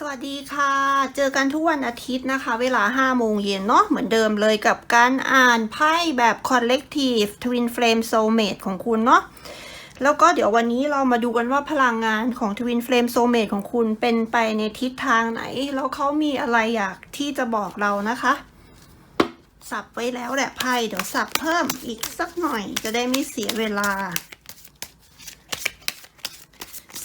สวัสดีค่ะ เจอกันทุกวันอาทิตย์นะคะ เวลา 5 โมงเย็นเนาะ เหมือนเดิมเลยกับการอ่านไพ่แบบ Collective Twin Flame Soulmate ของคุณเนาะ แล้วก็เดี๋ยววันนี้เรามาดูกันว่าพลังงานของ Twin Flame Soulmate ของคุณเป็นไปในทิศทางไหน แล้วเขามีอะไรอยากที่จะบอกเรานะคะ สับไว้แล้วแหละไพ่ เดี๋ยวสับเพิ่มอีกสักหน่อยจะได้ไม่เสียเวลา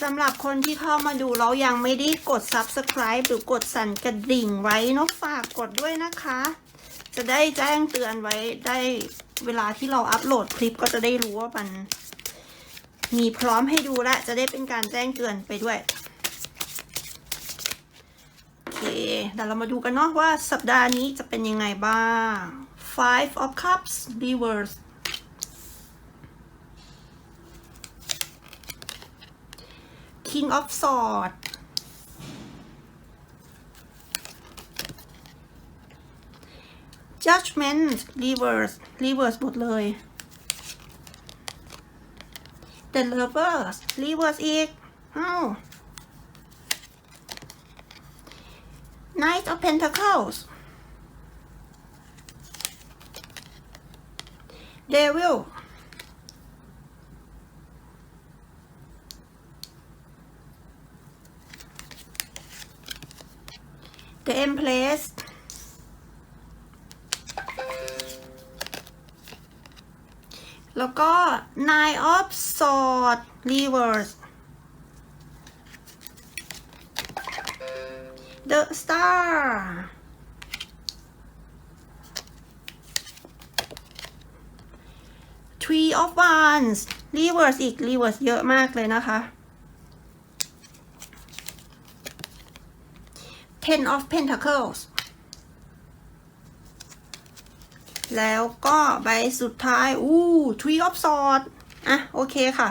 สำหรับคนที่เข้ามาดูแล้วยังไม่ได้กด subscribe หรือกดสั่นกระดิ่งไว้เนะฝากกดด้วยนะคะ จะได้แจ้งเตือนไว้ได้เวลาที่เราอัปโหลดคลิปก็จะได้รู้ว่ามัน มีพร้อมให้ดูและจะได้เป็นการแจ้งเตือนไปด้วยโอเคเดี๋ยวเรามาดูกันเนาะว่าสัปดาห์นี้จะเป็นยังไงบ้าง five of cups reverse King of Swords Judgment Reverse Reverse หมดเลย The Lovers Reverse อีกอ้าว Knight of Pentacles Devil The Empress แล้วก็ Nine of Swords Reverse The Star Three of Wands Reverse อีก Reverse เยอะมากเลยนะคะ Ten of Pentacles แล้วก็ใบสุดท้าย อู้ Three of Swords อะ โอเคค่ะ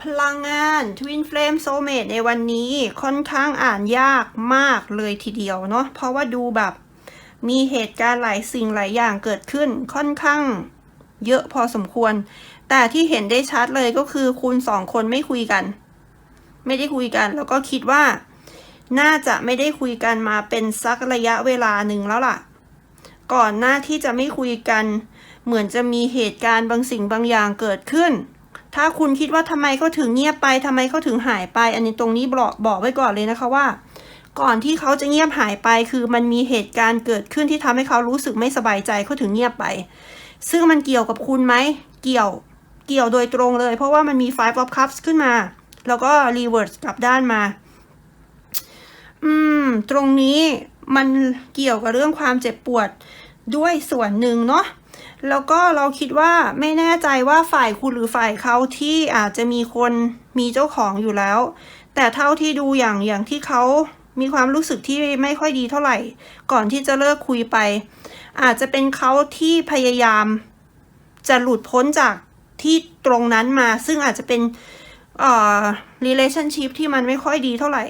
พลังงาน Twin Flame Soulmate ในวันนี้ค่อนข้างอ่านยากมากเลยทีเดียวเนาะ เพราะว่าดูแบบมีเหตุการณ์หลายสิ่งหลายอย่างเกิดขึ้นค่อนข้างเยอะพอสมควร แต่ที่เห็นได้ชัดเลยก็คือคุณสองคนไม่คุยกัน ไม่ได้คุยกัน แล้วก็คิดว่า น่าจะไม่ได้คุยกันมาเป็นสักระยะเวลาหนึ่งแล้วล่ะ ก่อนหน้าที่จะไม่คุยกัน เหมือนจะมีเหตุการณ์บางสิ่งบางอย่างเกิดขึ้น ถ้าคุณคิดว่าทำไมเขาถึงเงียบไปทำไมเขาถึงหายไป อันนี้ตรงนี้บอกบอกไว้ก่อนเลยนะคะว่า ก่อนที่เขาจะเงียบหายไป คือมันมีเหตุการณ์เกิดขึ้นที่ทำให้เขารู้สึกไม่สบายใจเขาถึงเงียบไป ซึ่งมันเกี่ยวกับคุณไหมเกี่ยวเกี่ยวโดยตรงเลย เพราะว่ามันมี five of cups ขึ้นมา แล้วก็ reverse กลับด้านมา อืม ตรงนี้มันเกี่ยวกับเรื่องความเจ็บปวดด้วยส่วนหนึ่งเนาะแล้วก็เราคิดว่าไม่แน่ใจว่าฝ่ายคุณหรือฝ่ายเขาที่อาจจะมีคนมีเจ้าของอยู่แล้ว แต่เท่าที่ดูอย่างอย่างที่เขามีความรู้สึกที่ไม่ค่อยดีเท่าไหร่ ก่อนที่จะเลิกคุยไป อาจจะเป็นเขาที่พยายามจะหลุดพ้นจากที่ตรงนั้นมา ซึ่งอาจจะเป็น เอ่อ relationship ที่มันไม่ค่อยดีเท่าไหร่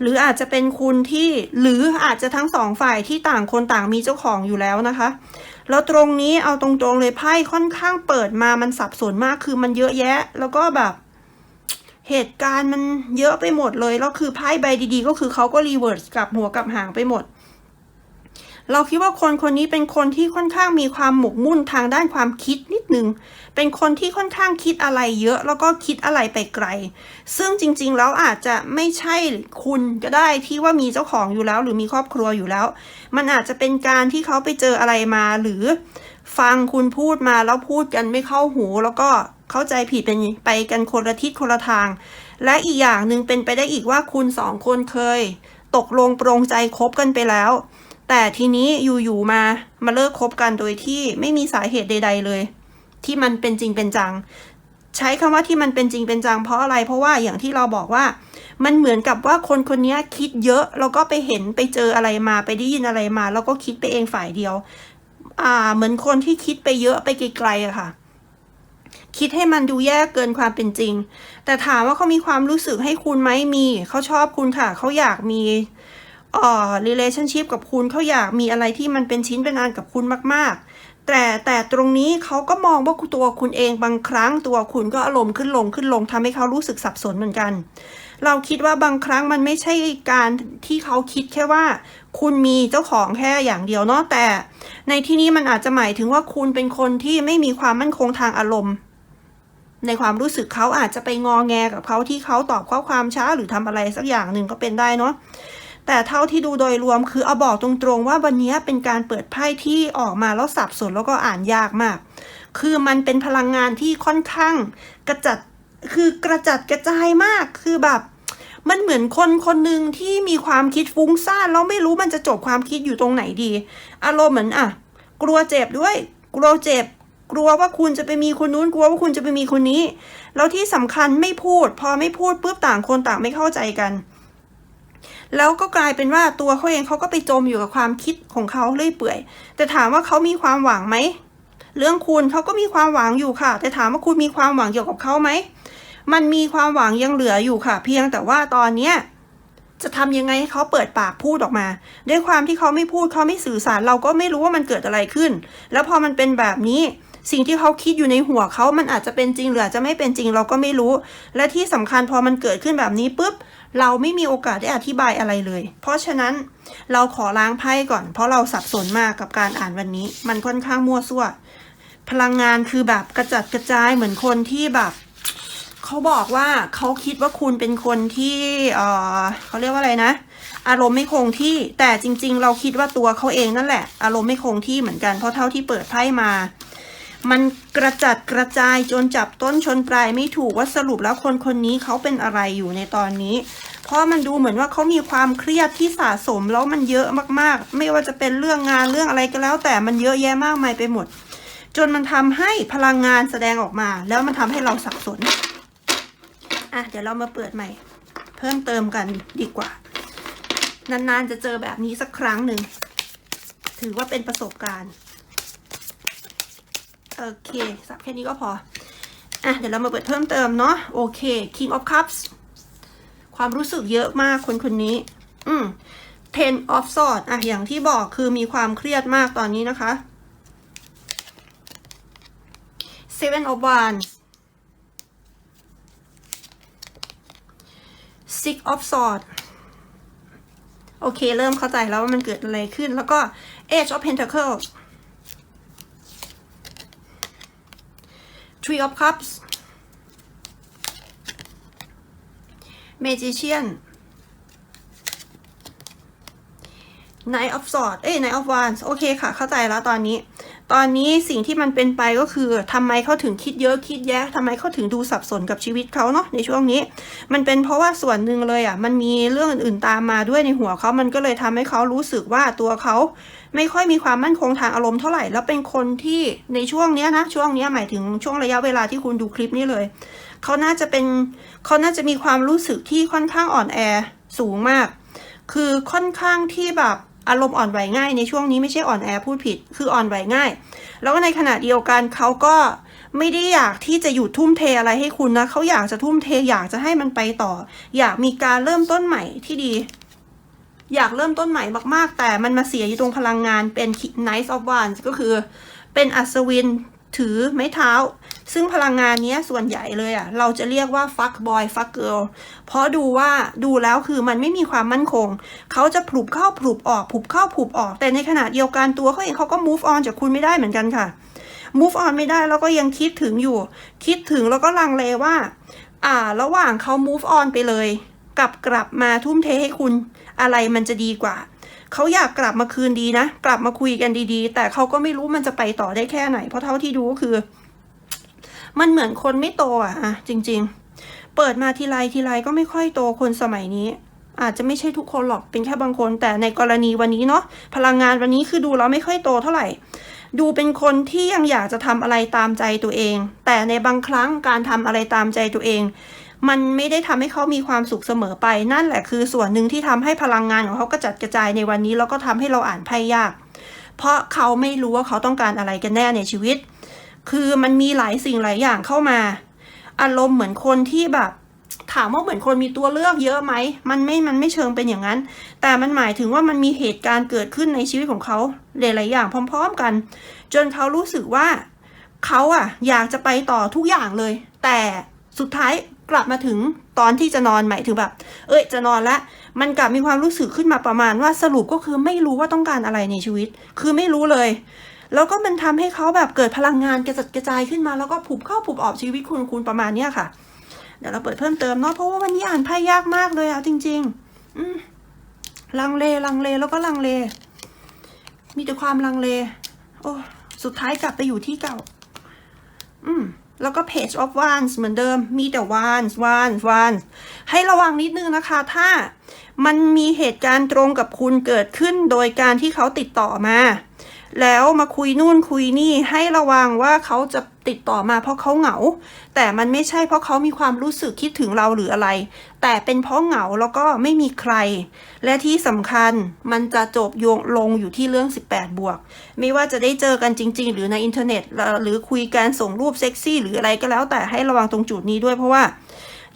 หรืออาจจะเป็นคุณที่หรืออาจจะทั้งสองฝ่ายที่ต่างคนต่างมีเจ้าของอยู่แล้วนะคะ แล้วตรงนี้เอาตรงๆเลยไพ่ค่อนข้างเปิดมามันสับสนมากคือมันเยอะแยะ แล้วก็แบบ เหตุการณ์มันเยอะไปหมดเลยแล้วคือไพ่ใบดีๆ ก็คือเขาก็รีเวิร์สกลับหัวกลับหางไปหมด เราคิดว่าคนคนนี้เป็นคนที่ค่อนข้างมีความหมกมุ่นทางด้านความคิดนิดนึง เป็นคนที่ค่อนข้างคิดอะไรเยอะ แล้วก็คิดอะไรไปไกล ซึ่งจริงๆ แล้วอาจจะไม่ใช่คุณก็ได้ที่ว่ามีเจ้าของอยู่แล้ว หรือมีครอบครัวอยู่แล้ว มันอาจจะเป็นการที่เขาไปเจออะไรมา หรือฟังคุณพูดมาแล้วพูดกันไม่เข้าหู แล้วก็เข้าใจผิดเป็นไปกันคนละทิศคนละทาง และอีกอย่างหนึ่งเป็นไปได้อีกว่าคุณสองคนเคย ตกลงปรงใจคบกันไปแล้ว แต่ทีนี้อยู่ๆมามาเลิกคบกันโดยที่ไม่มีสาเหตุใด ๆเลย ที่มันเป็นจริงเป็นจัง ใช้คำว่าที่มันเป็นจริงเป็นจัง เพราะอะไรเพราะว่าอย่างที่เราบอกว่า มันเหมือนกับว่าคนคนนี้คิดเยอะแล้วก็ไปเห็นไปเจออะไรมาไปได้ยินอะไรมา แล้วก็คิดไปเองฝ่ายเดียว อ่า เหมือนคนที่คิดไปเยอะไปไกลๆอะค่ะคิดให้มันดูแย่เกินความเป็นจริง แต่ถามว่าเขามีความรู้สึกให้คุณไหมมี เขาชอบคุณค่ะ เขาอยากมี เอ่อ relationship กับคุณเขาอยากมีอะไรที่มันเป็นชิ้นเป็นอันกับคุณมาก ๆ แต่แต่ตรงนี้เขาก็มองว่าตัวคุณเองบางครั้งตัวคุณก็อารมณ์ขึ้นลงขึ้นลงทำให้เขารู้สึกสับสนเหมือนกัน เราคิดว่าบางครั้งมันไม่ใช่การที่เขาคิดแค่ว่า คุณมีเจ้าของแค่อย่างเดียวเนาะแต่ ในที่นี้มันอาจจะหมายถึงว่าคุณเป็นคนที่ไม่มีความมั่นคงทางอารมณ์ในความรู้สึกเขาอาจจะไปงอแงกับเขาที่เขาตอบข้อความช้าหรือทำอะไรสักอย่างหนึ่งก็เป็นได้เนาะ แต่เท่าที่ดูโดยรวมคือเอาบอกตรงๆว่าวันนี้เป็นการเปิดไพ่ที่ออกมาแล้วสับสนแล้วก็อ่านยากมาก คือมันเป็นพลังงานที่ค่อนข้างกระจัดคือกระจัดกระจายมากคือแบบมันเหมือนคนคนหนึ่งที่มีความคิดฟุ้งซ่านแล้วไม่รู้มันจะจบความคิดอยู่ตรงไหนดี อารมณ์เหมือนอะ กลัวเจ็บด้วย กลัวเจ็บ กลัวว่าคุณจะไปมีคนนู้น กลัวว่าคุณจะไปมีคนนี้ แล้วที่สำคัญไม่พูด พอไม่พูดปุ๊บต่างคนต่างไม่เข้าใจกัน แล้วก็กลายเป็นว่าตัวเขาเองเขาก็ไปจมอยู่กับความคิดของเขาเรื่อยเปื่อย แต่ถามว่าเขามีความหวังไหม เรื่องคุณเขาก็มีความหวังอยู่ค่ะ แต่ถามว่าคุณมีความหวังเกี่ยวกับเขาไหม มันมีความหวังยังเหลืออยู่ค่ะ เพียงแต่ว่าตอนเนี้ยจะทำยังไงให้เขาเปิดปากพูดออกมา ด้วยความที่เขาไม่พูดเขาไม่สื่อสารเราก็ไม่รู้ว่ามันเกิดอะไรขึ้น แล้วพอมันเป็นแบบนี้สิ่งที่เขาคิดอยู่ในหัวเขามันอาจจะเป็นจริงหรืออาจจะไม่เป็นจริงเราก็ไม่รู้ และที่สำคัญพอมันเกิดขึ้นแบบนี้ปุ๊บ เราไม่มีโอกาสได้อธิบายอะไรเลย เพราะฉะนั้นเราขอล้างไพ่ก่อน เพราะเราสับสนมากกับการอ่านวันนี้ มันค่อนข้างมั่วซั่ว พลังงานคือแบบกระจัดกระจายเหมือนคนที่แบบเขาบอกว่าเขาคิดว่าคุณเป็นคนที่เออเขาเรียกว่าอะไรนะ อารมณ์ไม่คงที่แต่จริง ๆ เราคิดว่าตัวเขาเองนั่นแหละ อารมณ์ไม่คงที่เหมือนกันเพราะเท่าที่เปิดไพ่มา มันกระจัดกระจายจนจับต้นชนปลายไม่ถูกว่าสรุปแล้วคนคนนี้เขาเป็นอะไรอยู่ในตอนนี้ เพราะมันดูเหมือนว่าเขามีความเครียดที่สะสมแล้วมันเยอะมากๆ ไม่ว่าจะเป็นเรื่องงานเรื่องอะไรก็แล้ว แต่มันเยอะแยะมากมายไปหมด จนมันทำให้พลังงานแสดงออกมา แล้วมันทำให้เราสับสนอะเดี๋ยวเรามาเปิดใหม่ เพิ่มเติมกันดีกว่า นานๆจะเจอแบบนี้สักครั้งหนึ่งถือว่าเป็นประสบการณ์ โอเคสับแค่นี้ก็พอ อะ เดี๋ยวเรามาเปิดเพิ่มเติมเนาะ โอเค King of Cups ความรู้สึกเยอะมากคนคนนี้ อืม Ten of Swords อะ อย่างที่บอกคือมีความเครียดมากตอนนี้นะคะ Seven of Wands Six of Swords โอเค เริ่มเข้าใจแล้วว่ามันเกิดอะไรขึ้น แล้วก็ Age of Pentacles Three of Cups Magician Knight of Swords เอ้ย Knight of Wands โอเคค่ะ เข้าใจแล้วตอนนี้ ตอนนี้สิ่งที่มันเป็นไปก็คือทำไมเขาถึงคิดเยอะคิดแยะทำไมเขาถึงดูสับสนกับชีวิตเขาเนาะในช่วงนี้ มันเป็นเพราะว่าส่วนหนึ่งเลยอะมันมีเรื่องอื่นๆตามมาด้วยในหัวเขามันก็เลยทำให้เขารู้สึกว่าตัวเขาไม่ค่อยมีความมั่นคงทางอารมณ์เท่าไหร่ แล้วเป็นคนที่ในช่วงเนี้ยนะช่วงเนี้ยหมายถึงช่วงระยะเวลาที่คุณดูคลิปนี้เลยเขาน่าจะเป็นเขาน่าจะมีความรู้สึกที่ค่อนข้างอ่อนแอสูงมาก คือค่อนข้างที่แบบ อารมณ์อ่อนไหวง่ายในช่วงนี้ไม่ใช่อ่อนแอพูดผิด คืออ่อนไหวง่าย แล้วก็ในขณะเดียวกันเขาก็ไม่ได้อยากที่จะหยุดทุ่มเทอะไรให้คุณนะเขาอยากจะทุ่มเทอยากจะให้มันไปต่อ อยากมีการเริ่มต้นใหม่ที่ดี อยากเริ่มต้นใหม่มากๆ แต่มันมาเสียอยู่ตรงพลังงานเป็น Knight of Wands ก็คือเป็นอัศวิน ถือไม้เท้า ซึ่งพลังงานนี้ส่วนใหญ่เลยอะ่ะ เราจะเรียกว่า fuck boy fuck girl เพราะดูว่าดูแล้วคือมันไม่มีความมั่นคง เขาจะผลุบเข้าผลุบออกผลุบเข้าผลุบออก แต่ในขณะเดียวกันตัวเขาเองเขาก็ move on จากคุณไม่ได้เหมือนกันค่ะ move on ไม่ได้แล้วก็ยังคิดถึงอยู่ คิดถึงแล้วก็ลังเลว่า อ่า ระหว่างเขา move on ไปเลย กลับกลับมาทุ่มเทให้คุณ อะไรมันจะดีกว่า เขาอยากกลับมาคืนดีนะ กลับมาคุยกันดีๆ แต่เขาก็ไม่รู้มันจะไปต่อได้แค่ไหน เพราะเท่าที่ดูก็คือ มันเหมือนคนไม่โตอะอะจริง ๆ เปิดมาทีไรทีไรก็ไม่ค่อยโตคนสมัยนี้ อาจจะไม่ใช่ทุกคนหรอกเป็นแค่บางคน แต่ในกรณีวันนี้เนาะพลังงานวันนี้คือดูแล้วไม่ค่อยโตเท่าไหร่ดูเป็นคนที่ยังอยากจะทำอะไรตามใจตัวเอง แต่ในบางครั้งการทำอะไรตามใจตัวเอง มันไม่ได้ทำให้เขามีความสุขเสมอไป นั่นแหละคือส่วนหนึ่งที่ทำให้พลังงานของเขากระจัดกระจายในวันนี้ แล้วก็ทำให้เราอ่านไพ่ยาก เพราะเขาไม่รู้ว่าเขาต้องการอะไรกันแน่ในชีวิต คือมันมีหลายสิ่งหลายอย่างเข้ามา อารมณ์เหมือนคนที่แบบถามว่าเหมือนคนมีตัวเลือกเยอะไหม มันไม่ มันไม่เชิงเป็นอย่างนั้น แต่มันหมายถึงว่ามันมีเหตุการณ์เกิดขึ้นในชีวิตของเขาหลายๆอย่างพร้อม ๆ กัน จนเขารู้สึกว่าเขาอะอยากจะไปต่อทุกอย่างเลย แต่สุดท้าย กลับมาถึงตอนที่จะนอนหมายถึงแบบ เอ้ยจะนอนละมันกลับมีความรู้สึกขึ้นมาประมาณว่าสรุปก็คือไม่รู้ว่าต้องการอะไรในชีวิต คือไม่รู้เลย แล้วก็มันทำให้เขาแบบเกิดพลังงานกระจัดกระจายขึ้นมาแล้วก็ผุบเข้าผุบออกชีวิตคุณคุณประมาณเนี้ยค่ะ เดี๋ยวเราเปิดเพิ่มเติมเนาะเพราะว่าวันนี้อ่านไพ่ยากมากเลยอะจริง ๆ อืมลังเลลังเลแล้วก็ลังเล มีแต่ความลังเล โอ้สุดท้ายกลับไปอยู่ที่เก่า อืม แล้วก็ page of wands เหมือนเดิม มีแต่ wands wands wands ให้ระวังนิดนึงนะคะ ถ้ามันมีเหตุการณ์ตรงกับคุณเกิดขึ้นโดยการที่เขาติดต่อมา แล้วมาคุยนู่นคุยนี่ให้ระวังว่าเขาจะติดต่อมาเพราะเขาเหงา แต่มันไม่ใช่เพราะเขามีความรู้สึกคิดถึงเราหรืออะไร แต่เป็นเพราะเหงาแล้วก็ไม่มีใคร และที่สำคัญมันจะจบโยงลงอยู่ที่เรื่อง 18 บวก ไม่ว่าจะได้เจอกันจริง ๆ หรือในอินเทอร์เน็ต หรือคุยกันส่งรูปเซ็กซี่หรืออะไรก็แล้วแต่ให้ระวังตรงจุดนี้ด้วยเพราะว่า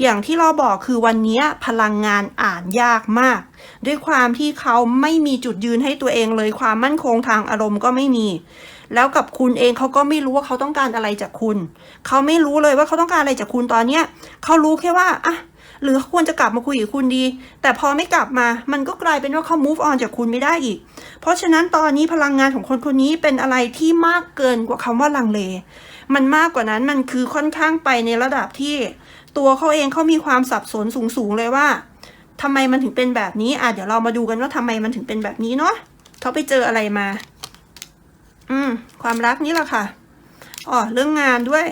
อย่างที่เราบอกคือวันนี้พลังงานอ่านยากมาก ด้วยความที่เขาไม่มีจุดยืนให้ตัวเองเลยความมั่นคงทางอารมณ์ก็ไม่มี แล้วกับคุณเองเขาก็ไม่รู้ว่าเขาต้องการอะไรจากคุณ เขาไม่รู้เลยว่าเขาต้องการอะไรจากคุณตอนเนี้ยเขารู้แค่ว่าอะหรือควรจะกลับมาคุยกับคุณดี แต่พอไม่กลับมา มันก็กลายเป็นว่าเขา move on จากคุณไม่ได้อีก เพราะฉะนั้นตอนนี้พลังงานของคนคนนี้เป็นอะไรที่มากเกินกว่าคำว่าลังเล มันมากกว่านั้น มันคือค่อนข้างไปในระดับที่ ตัวเขาเองเขามีความสับสนสูงๆเลยว่าทำไมมันถึงเป็นแบบนี้อะเดี๋ยวเรามาดูกันว่าทำไมมันถึงเป็นแบบนี้เนาะเขาไปเจออะไรมา อืม ความรักนี่แหละค่ะอ๋อเรื่องงานด้วย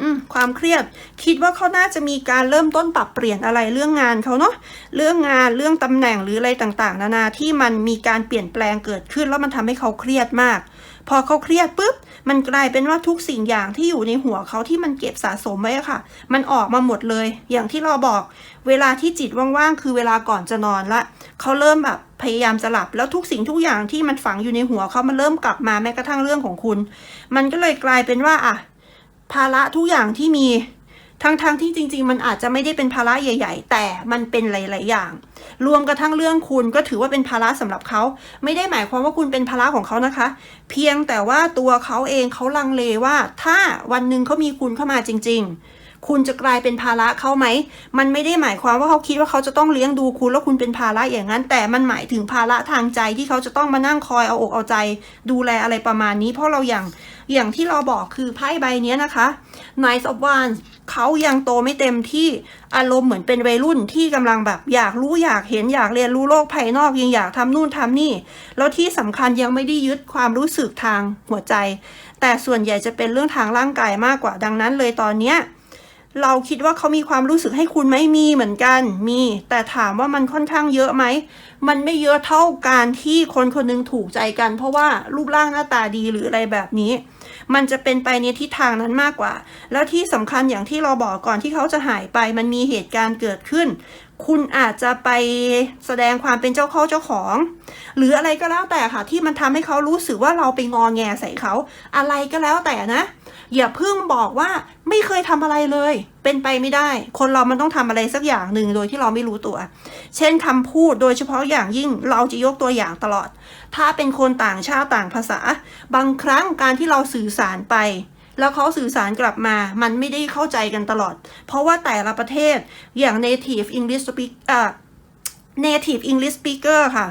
อืมความเครียดคิดว่าเขาน่าจะมีการเริ่มต้นปรับเปลี่ยนอะไรเรื่องงานเขาเนาะเรื่องงานเรื่องตำแหน่งหรืออะไรต่างๆ นานาที่มันมีการเปลี่ยนแปลงเกิดขึ้น แล้วมันทำให้เขาเครียดมาก พอเขาเครียดปุ๊บมันกลายเป็นว่าทุกสิ่งอย่างที่อยู่ในหัวเขาที่มันเก็บสะสมไว้ค่ะ มันออกมาหมดเลย อย่างที่เราบอก เวลาที่จิตว่างๆคือเวลาก่อนจะนอนละเขาเริ่มแบบพยายามจะหลับแล้วทุกสิ่งทุกอย่างที่มันฝังอยู่ในหัวเขามันเริ่มกลับมาแม้กระทั่งเรื่องของคุณ มันก็เลยกลายเป็นว่าอะ ภาระทุกอย่างที่มีทั้งๆทที่จริง ๆ มันอาจจะไม่ได้เป็นภาระใหญ่ ๆ แต่มันเป็นหลาย ๆ อย่าง รวมกระทั่งเรื่องคุณก็ถือว่าเป็นภาระสำหรับเขา ไม่ได้หมายความว่าคุณเป็นภาระของเขานะคะ เพียงแต่ว่าตัวเขาเองเขาลังเลว่า ถ้าวันหนึ่งเขามีคุณเข้ามาจริง ๆ คุณจะกลายเป็นภาระเขาไหม มันไม่ได้หมายความว่าเขาคิดว่าเขาจะต้องเลี้ยงดูคุณแล้วคุณเป็นภาระอย่างนั้น แต่มันหมายถึงภาระทางใจที่เขาจะต้องมานั่งคอยเอาอกเอาใจ ดูแลอะไรประมาณนี้ เพราะเราอย่างอย่างที่เราบอกคือไพ่ใบนี้นะคะ Knight of Wands เขายังโตไม่เต็มที่อารมณ์เหมือนเป็นวัยรุ่นที่กำลังแบบอยากรู้อยากเห็นอยากเรียนรู้โลกภายนอกยังอยากทำนู่นทำนี่ แล้วที่สำคัญยังไม่ได้ยึดความรู้สึกทางหัวใจ แต่ส่วนใหญ่จะเป็นเรื่องทางร่างกายมากกว่าดังนั้นเลยตอนเนี้ย เราคิดว่าเขามีความรู้สึกให้คุณไหมมีเหมือนกัน มี แต่ถามว่ามันค่อนข้างเยอะไหม มันไม่เยอะเท่าการที่คนคนหนึงถูกใจกัน เพราะว่ารูปร่างหน้าตาดีหรืออะไรแบบนี้ มันจะเป็นไปในทิศทางนั้นมากกว่า แล้วที่สำคัญอย่างที่เราบอกก่อนที่เขาจะหายไป มันมีเหตุการณ์เกิดขึ้น คุณอาจจะไปแสดงความเป็นเจ้าเข้าเจ้าของ หรืออะไรก็แล้วแต่ค่ะ ที่มันทำให้เขารู้สึกว่าเราไปงอแงใส่เขา อะไรก็แล้วแต่นะ อย่าเพิ่งบอกว่าไม่เคยทำอะไรเลย เป็นไปไม่ได้ คนเรามันต้องทำอะไรสักอย่างหนึ่งโดยที่เราไม่รู้ตัว เช่นคำพูดโดยเฉพาะอย่างยิ่งเราจะยกตัวอย่างตลอด ถ้าเป็นคนต่างชาติต่างภาษา บางครั้งการที่เราสื่อสารไปแล้วเขาสื่อสารกลับมา มันไม่ได้เข้าใจกันตลอด เพราะว่าแต่ละประเทศอย่าง native English speak อ่า native English speaker ค่ะ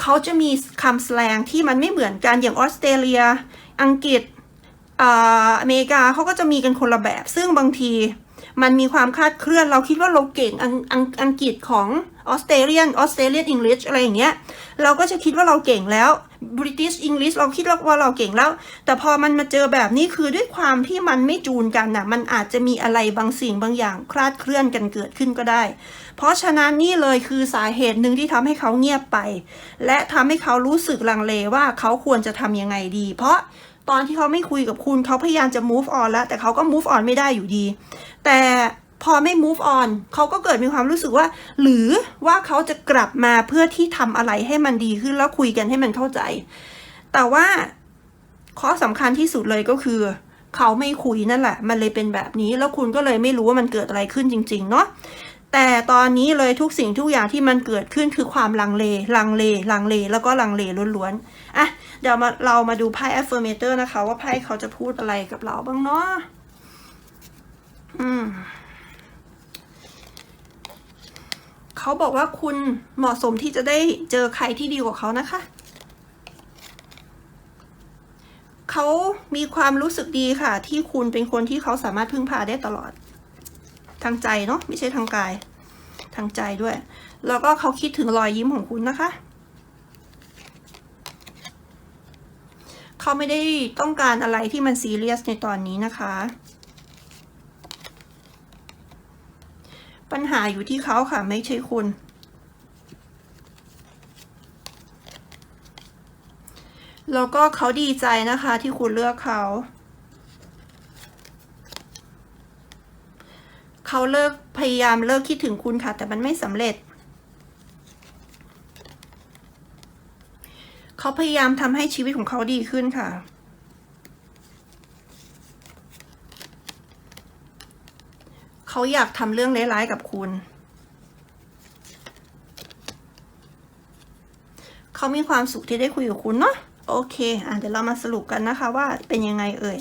เขาจะมีคำแสลงที่มันไม่เหมือนกันอย่างออสเตรเลีย อังกฤษ อเมริกาเขาก็จะมีกันคนละแบบ ซึ่งบางทีมันมีความคลาดเคลื่อน เราคิดว่าเราเก่งอังอังอังกฤษของออสเตรเลียนออสเตรเลียนอังกฤษอะไรอย่างเงี้ย เราก็จะคิดว่าเราเก่งแล้ว British English เราคิดว่าเราเก่งแล้ว แต่พอมันมาเจอแบบนี้คือด้วยความที่มันไม่จูนกันน่ะ มันอาจจะมีอะไรบางสิ่งบางอย่างคลาดเคลื่อนกันเกิดขึ้นก็ได้ เพราะฉะนั้นนี่เลยคือสาเหตุหนึ่งที่ทำให้เขาเงียบไป และทำให้เขารู้สึกลังเลว่าเขาควรจะทำยังไงดี เพราะ ตอนที่เขาไม่คุยกับคุณเขาพยายามจะ move on แล้ว แต่เขาก็ move on ไม่ได้อยู่ดี แต่พอไม่ move on เขาก็เกิดมีความรู้สึกว่า หรือว่าเขาจะกลับมาเพื่อที่ทำอะไรให้มันดีขึ้นแล้วคุยกันให้มันเข้าใจ แต่ว่าข้อสำคัญที่สุดเลยก็คือ เขาไม่คุยนั่นแหละ มันเลยเป็นแบบนี้แล้วคุณก็เลยไม่รู้ว่ามันเกิดอะไรขึ้นจริง ๆ เนาะ แต่ตอนนี้เลยทุกสิ่งทุกอย่างที่มันเกิดขึ้นคือความลังเล ลังเล ลังเล แล้วก็ลังเลล้วนๆ อะ เดี๋ยวมาเรามาดูไพ่ affirmator นะคะ ว่าไพ่เขาจะพูดอะไรกับเราบ้างเนาะ อืม เขาบอกว่าคุณเหมาะสมที่จะได้เจอใครที่ดีกว่าเขานะคะ เขามีความรู้สึกดีค่ะ ที่คุณเป็นคนที่เขาสามารถพึ่งพาได้ตลอด ทางใจเนาะไม่ใช่ทางกาย ทางใจด้วย แล้วก็เขาคิดถึงรอยยิ้มของคุณนะคะเขาไม่ได้ต้องการอะไรที่มันซีเรียสในตอนนี้นะคะ ปัญหาอยู่ที่เขาค่ะไม่ใช่คุณ แล้วก็เขาดีใจนะคะที่คุณเลือกเขา เขาเลิกพยายามเลิกคิดถึงคุณค่ะ แต่มันไม่สำเร็จ เขาพยายามทำให้ชีวิตของเขาดีขึ้นค่ะเขาอยากทำเรื่องร้ายๆกับคุณ เขามีความสุขที่ได้คุยกับคุณเนาะ โอเค อะเดี๋ยวเรามาสรุปกันนะคะว่าเป็นยังไงเอ่ย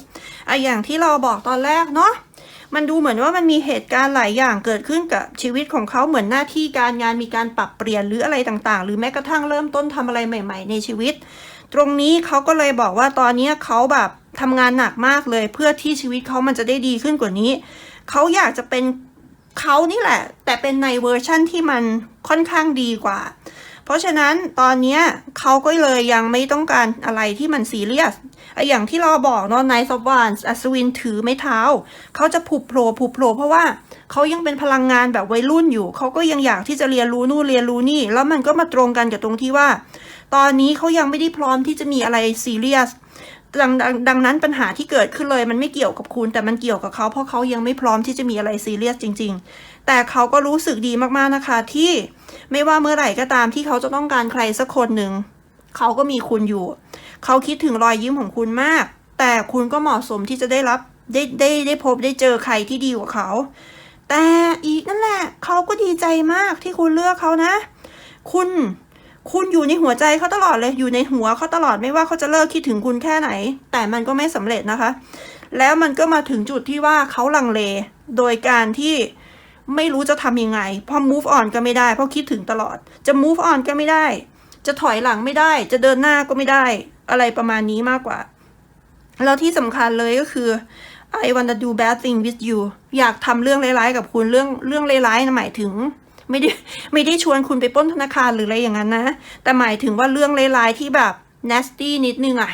อะอย่างที่เราบอกตอนแรกเนาะ มันดูเหมือนว่ามันมีเหตุการณ์หลายอย่างเกิดขึ้นกับชีวิตของเขาเหมือนหน้าที่การงานมีการปรับเปลี่ยนหรืออะไรต่างๆ หรือแม้กระทั่งเริ่มต้นทำอะไรใหม่ ๆ ในชีวิต ตรงนี้เขาก็เลยบอกว่าตอนนี้เขาแบบทำงานหนักมากเลย เพื่อที่ชีวิตเขามันจะได้ดีขึ้นกว่านี้เขาอยากจะเป็นเขานี่แหละ แต่เป็นในเวอร์ชั่นที่มันค่อนข้างดีกว่า เพราะฉะนั้นตอนนี้เขาก็เลยยังไม่ต้องการอะไรที่มันซีเรียสไออย่างที่เราบอกเนาะไนท์ซอฟวานอัศวินถือไม้เท้า เขาจะผุบโผล่ผุบโผล่เพราะว่าเขายังเป็นพลังงานแบบวัยรุ่นอยู่ เขาก็ยังอยากที่จะเรียนรู้นู่นเรียนรู้นี่ แล้วมันก็มาตรงกันกับตรงที่ว่า ตอนนี้เขายังไม่ได้พร้อมที่จะมีอะไรซีเรียส ดังดังดังนั้นปัญหาที่เกิดขึ้นเลย มันไม่เกี่ยวกับคุณ แต่มันเกี่ยวกับเขาเพราะเขายังไม่พร้อมที่จะมีอะไรซีเรียสจริง ๆ แต่เขาก็รู้สึกดีมากๆนะคะ ที่ไม่ว่าเมื่อไหร่ก็ตามที่เขาจะต้องการใครสักคนหนึ่งเขาก็มีคุณอยู่ เขาคิดถึงรอยยิ้มของคุณมาก แต่คุณก็เหมาะสมที่จะได้รับได้ได้ได้พบได้เจอใครที่ดีกว่าเขา แต่อีกนั่นแหละ เขาก็ดีใจมากที่คุณเลือกเขานะ คุณ คุณอยู่ในหัวใจเขาตลอดเลยอยู่ในหัวเขาตลอดไม่ว่าเขาจะเลิกคิดถึงคุณแค่ไหน แต่มันก็ไม่สำเร็จนะคะ แล้วมันก็มาถึงจุดที่ว่าเขาลังเล โดยการที่ไม่รู้จะทำยังไงพอ move on ก็ไม่ได้ เพราะคิดถึงตลอด จะ move on ก็ไม่ได้ จะถอยหลังไม่ได้ จะเดินหน้าก็ไม่ได้ อะไรประมาณนี้มากกว่า แล้วที่สำคัญเลยก็คือ I wanna do bad thing with you อยากทำเรื่องร้ายๆกับคุณเรื่องเรื่องร้ายๆนะหมายถึง ไม่ได้ไม่ได้ชวนคุณไปป้นธนาคารหรืออะไรอย่างนั้นนะ แต่หมายถึงว่าเรื่องร้ายๆที่แบบ nasty นิดนึงอะ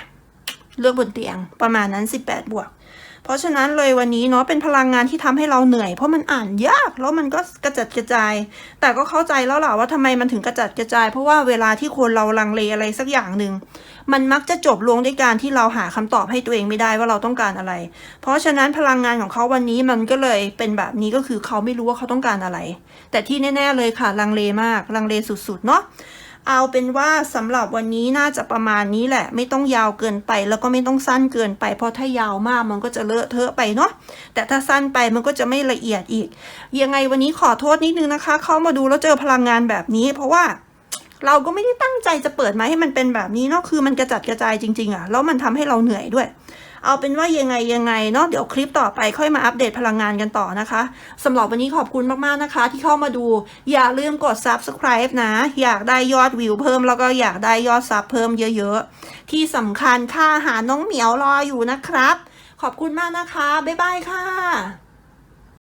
เรื่องบนเตียงประมาณนั้น 18 บวก เพราะฉะนั้นเลยวันนี้เนาะเป็นพลังงานที่ทำให้เราเหนื่อย เพราะมันอ่านยากแล้วมันก็กระจัดกระจาย แต่ก็เข้าใจแล้วล่ะว่าทำไมมันถึงกระจัดกระจาย เพราะว่าเวลาที่คนเราลังเลอะไรสักอย่างหนึ่งมันมักจะจบลงด้วยการที่เราหาคำตอบให้ตัวเองไม่ได้ว่าเราต้องการอะไร เพราะฉะนั้นพลังงานของเขาวันนี้มันก็เลยเป็นแบบนี้ก็คือเขาไม่รู้ว่าเขาต้องการอะไร แต่ที่แน่ ๆเลยค่ะลังเลมากลังเลสุดๆเนาะ เอาเป็นว่าสำหรับวันนี้น่าจะประมาณนี้แหละ ไม่ต้องยาวเกินไปแล้วก็ไม่ต้องสั้นเกินไป เพราะถ้ายาวมากมันก็จะเลอะเทอะไปเนาะแต่ถ้าสั้นไปมันก็จะไม่ละเอียดอีก ยังไงวันนี้ขอโทษนิดนึงนะคะ เข้ามาดูแล้วเจอพลังงานแบบนี้ เพราะว่าเราก็ไม่ได้ตั้งใจจะเปิดมาให้มันเป็นแบบนี้เนาะคือมันกระจัดกระจายจริงๆอะแล้วมันทำให้เราเหนื่อยด้วย เอาเป็นว่ายังไงยังไงเนาะเดี๋ยวคลิปต่อไปค่อยมาอัปเดตพลังงานกันต่อนะคะสำหรับวันนี้ขอบคุณมากๆนะคะ ที่เข้ามาดูอย่าลืมกด subscribe นะ อยากได้ยอดวิวเพิ่มแล้วก็อยากได้ยอดซับเพิ่มเยอะๆ ที่สำคัญค่าอาหารน้องเหมียวรออยู่นะครับ ขอบคุณมากนะคะ บ๊ายบายค่ะ